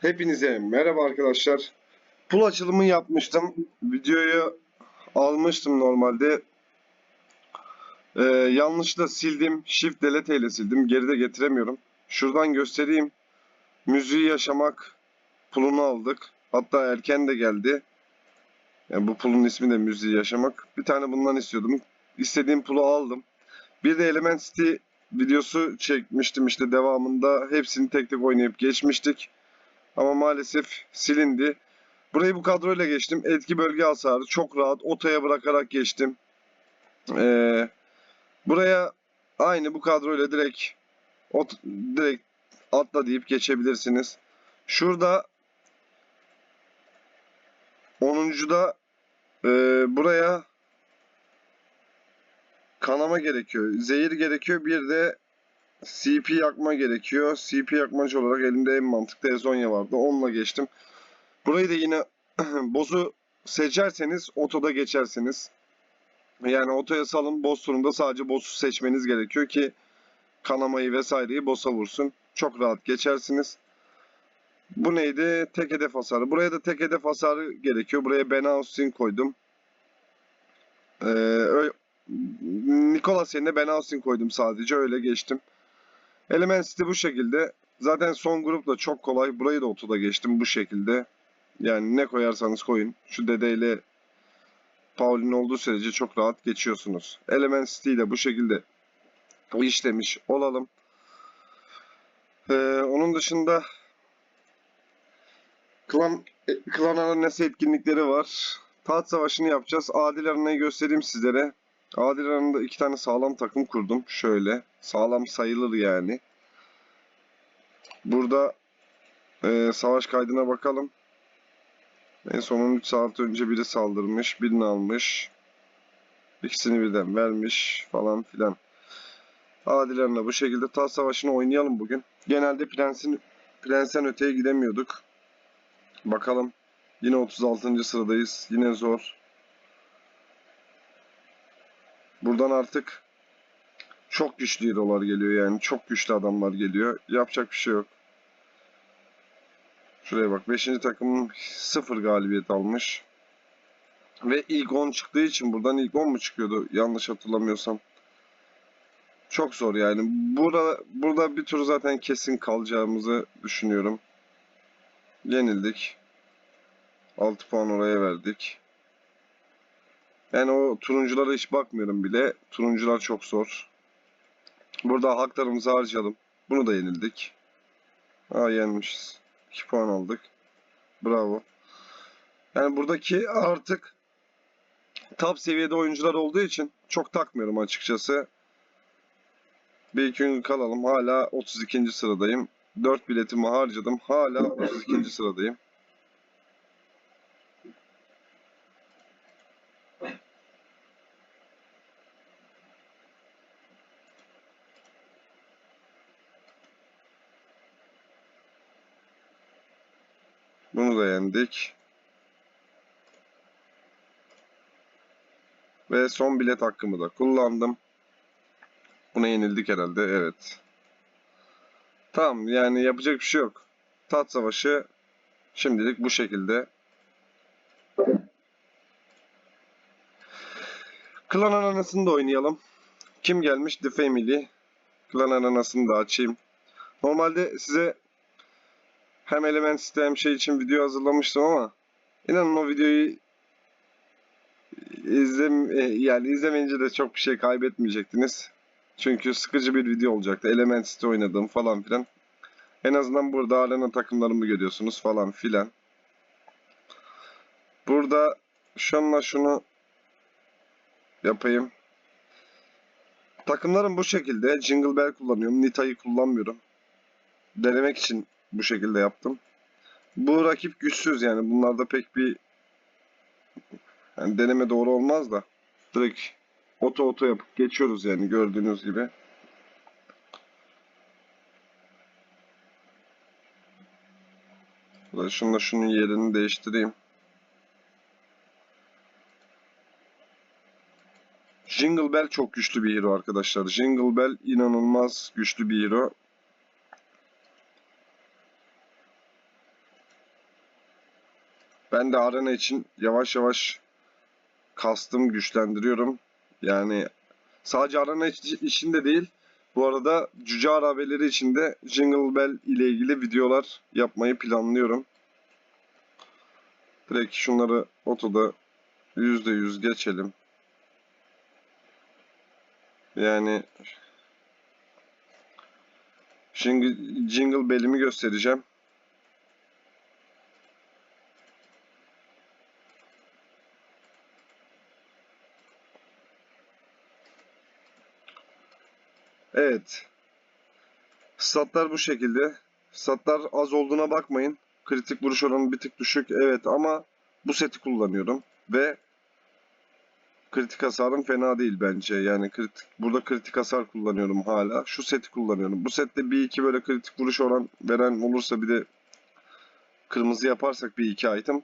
Hepinize merhaba arkadaşlar. Pul açılımı yapmıştım. Videoyu almıştım normalde. Ee, yanlışla sildim. Shift delete ile sildim. Geride getiremiyorum. Şuradan göstereyim. Müziği yaşamak pulunu aldık. Hatta erken de geldi. Yani bu pulun ismi de müziği yaşamak. Bir tane bundan istiyordum. İstediğim pulu aldım. Bir de Element City videosu çekmiştim işte devamında. Hepsini tek tek oynayıp geçmiştik. Ama maalesef silindi. Burayı bu kadroyla geçtim. Etki bölge hasarı çok rahat. Otoya bırakarak geçtim. Ee, buraya aynı bu kadroyla direkt ot, direkt atla deyip geçebilirsiniz. Şurada 10.da e, buraya kanama gerekiyor. Zehir gerekiyor. Bir de CP yakma gerekiyor. CP yakmacı olarak elimde en mantıklı Ezonya vardı. Onunla geçtim. Burayı da yine boss'u seçerseniz otoda geçersiniz. Yani otoya salın boss turunda sadece boss'u seçmeniz gerekiyor ki kanamayı vesaireyi boss'a vursun. Çok rahat geçersiniz. Bu neydi? Tek hedef hasarı. Buraya da tek hedef hasarı gerekiyor. Buraya Ben Austin koydum. Ee, öyle, Nicholas yerine Ben Austin koydum sadece. Öyle geçtim. Element City bu şekilde. Zaten son grup da çok kolay. Burayı da otoda geçtim bu şekilde. Yani ne koyarsanız koyun. Şu dedeyle Pauline olduğu sürece çok rahat geçiyorsunuz. Element City de bu şekilde işlemiş olalım. Ee, onun dışında klan, e, klan arenası etkinlikleri var. Taht savaşını yapacağız. Adil arenayı göstereyim sizlere. Adil arenada iki tane sağlam takım kurdum. Şöyle. Sağlam sayılır yani. Burada e, savaş kaydına bakalım. En son 13 saat önce biri saldırmış. Birini almış. İkisini birden vermiş falan filan. Adilerine bu şekilde taht savaşını oynayalım bugün. Genelde prensin prensen öteye gidemiyorduk. Bakalım. Yine 36. sıradayız. Yine zor. Buradan artık çok güçlü hero'lar geliyor yani. Çok güçlü adamlar geliyor. Yapacak bir şey yok. Şuraya bak. 5. takım 0 galibiyet almış. Ve ilk 10 çıktığı için buradan ilk 10 mu çıkıyordu? Yanlış hatırlamıyorsam. Çok zor yani. Burada, burada bir tur zaten kesin kalacağımızı düşünüyorum. Yenildik. 6 puan oraya verdik. Yani o turunculara hiç bakmıyorum bile. Turuncular çok zor. Burada haklarımızı harcayalım. Bunu da yenildik. Aa yenmişiz. 2 puan aldık. Bravo. Yani buradaki artık top seviyede oyuncular olduğu için çok takmıyorum açıkçası. Bir iki gün kalalım. Hala 32. sıradayım. 4 biletimi harcadım. Hala 32. sıradayım. Bunu da yendik. Ve son bilet hakkımı da kullandım. Buna yenildik herhalde. Evet. Tamam yani yapacak bir şey yok. Tat savaşı şimdilik bu şekilde. Klan ananasını da oynayalım. Kim gelmiş? The Family. Klan ananasını da açayım. Normalde size hem element site hem şey için video hazırlamıştım ama inanın o videoyu izlem e, yani izlemeyince de çok bir şey kaybetmeyecektiniz. Çünkü sıkıcı bir video olacaktı. Element site oynadım falan filan. En azından burada arena takımlarımı görüyorsunuz falan filan. Burada şunla şunu yapayım. Takımlarım bu şekilde. Jingle Bell kullanıyorum. Nita'yı kullanmıyorum. Denemek için bu şekilde yaptım. Bu rakip güçsüz yani. Bunlarda pek bir yani deneme doğru olmaz da direkt oto oto yapıp geçiyoruz yani gördüğünüz gibi. Şunla şunun yerini değiştireyim. Jingle Bell çok güçlü bir hero arkadaşlar. Jingle Bell inanılmaz güçlü bir hero. Ben de arena için yavaş yavaş kastım güçlendiriyorum. Yani sadece arena iç- içinde değil. Bu arada cüce arabeleri için de Jingle Bell ile ilgili videolar yapmayı planlıyorum. Direkt şunları otoda %100 geçelim. Yani Jingle Bell'imi göstereceğim. Evet. Statlar bu şekilde. Statlar az olduğuna bakmayın. Kritik vuruş oranı bir tık düşük. Evet ama bu seti kullanıyorum. Ve kritik hasarım fena değil bence. Yani kritik, burada kritik hasar kullanıyorum hala. Şu seti kullanıyorum. Bu sette bir iki böyle kritik vuruş oran veren olursa bir de kırmızı yaparsak bir iki item.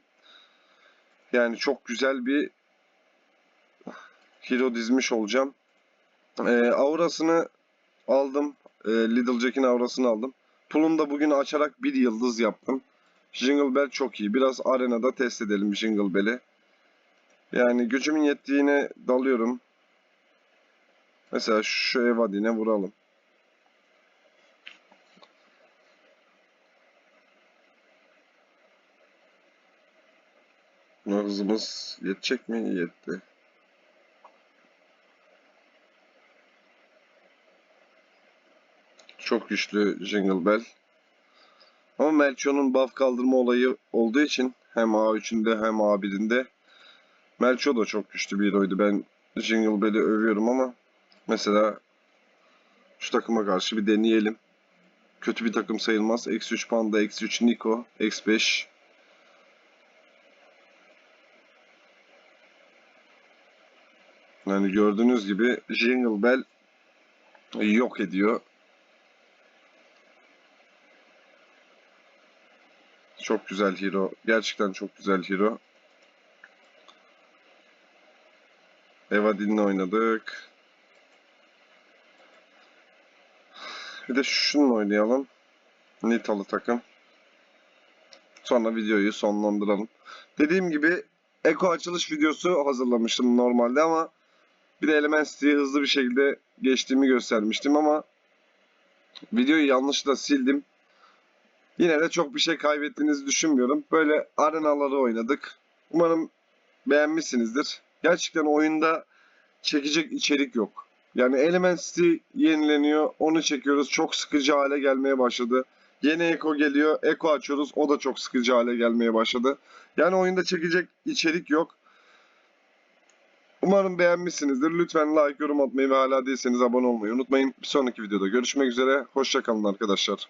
Yani çok güzel bir hero dizmiş olacağım. Ee, aurasını aldım. Ee, Little Jack'in aurasını aldım. Pulunu da bugün açarak bir yıldız yaptım. Jingle Bell çok iyi. Biraz arenada test edelim Jingle Bell'i. Yani gücümün yettiğine dalıyorum. Mesela şu Evadine vuralım. Hızımız yetecek mi? Yetti. Çok güçlü Jingle Bell. Ama Melchio'nun buff kaldırma olayı olduğu için hem A3'ünde hem A1'inde Melchio da çok güçlü bir heroydu. Ben Jingle Bell'i övüyorum ama mesela şu takıma karşı bir deneyelim. Kötü bir takım sayılmaz. Eksi 3 Panda, eksi 3 Nico, eksi 5 Yani gördüğünüz gibi Jingle Bell yok ediyor. Çok güzel hero. Gerçekten çok güzel hero. Evadin'le oynadık. Bir de şununla oynayalım. Nitalı takım. Sonra videoyu sonlandıralım. Dediğim gibi Eko açılış videosu hazırlamıştım normalde ama bir de Element City'yi hızlı bir şekilde geçtiğimi göstermiştim ama videoyu yanlışlıkla sildim. Yine de çok bir şey kaybettiğinizi düşünmüyorum. Böyle arenaları oynadık. Umarım beğenmişsinizdir. Gerçekten oyunda çekecek içerik yok. Yani Element City yenileniyor. Onu çekiyoruz. Çok sıkıcı hale gelmeye başladı. Yeni Eko geliyor. Eko açıyoruz. O da çok sıkıcı hale gelmeye başladı. Yani oyunda çekecek içerik yok. Umarım beğenmişsinizdir. Lütfen like, yorum atmayı ve hala değilseniz abone olmayı unutmayın. Bir sonraki videoda görüşmek üzere. Hoşçakalın arkadaşlar.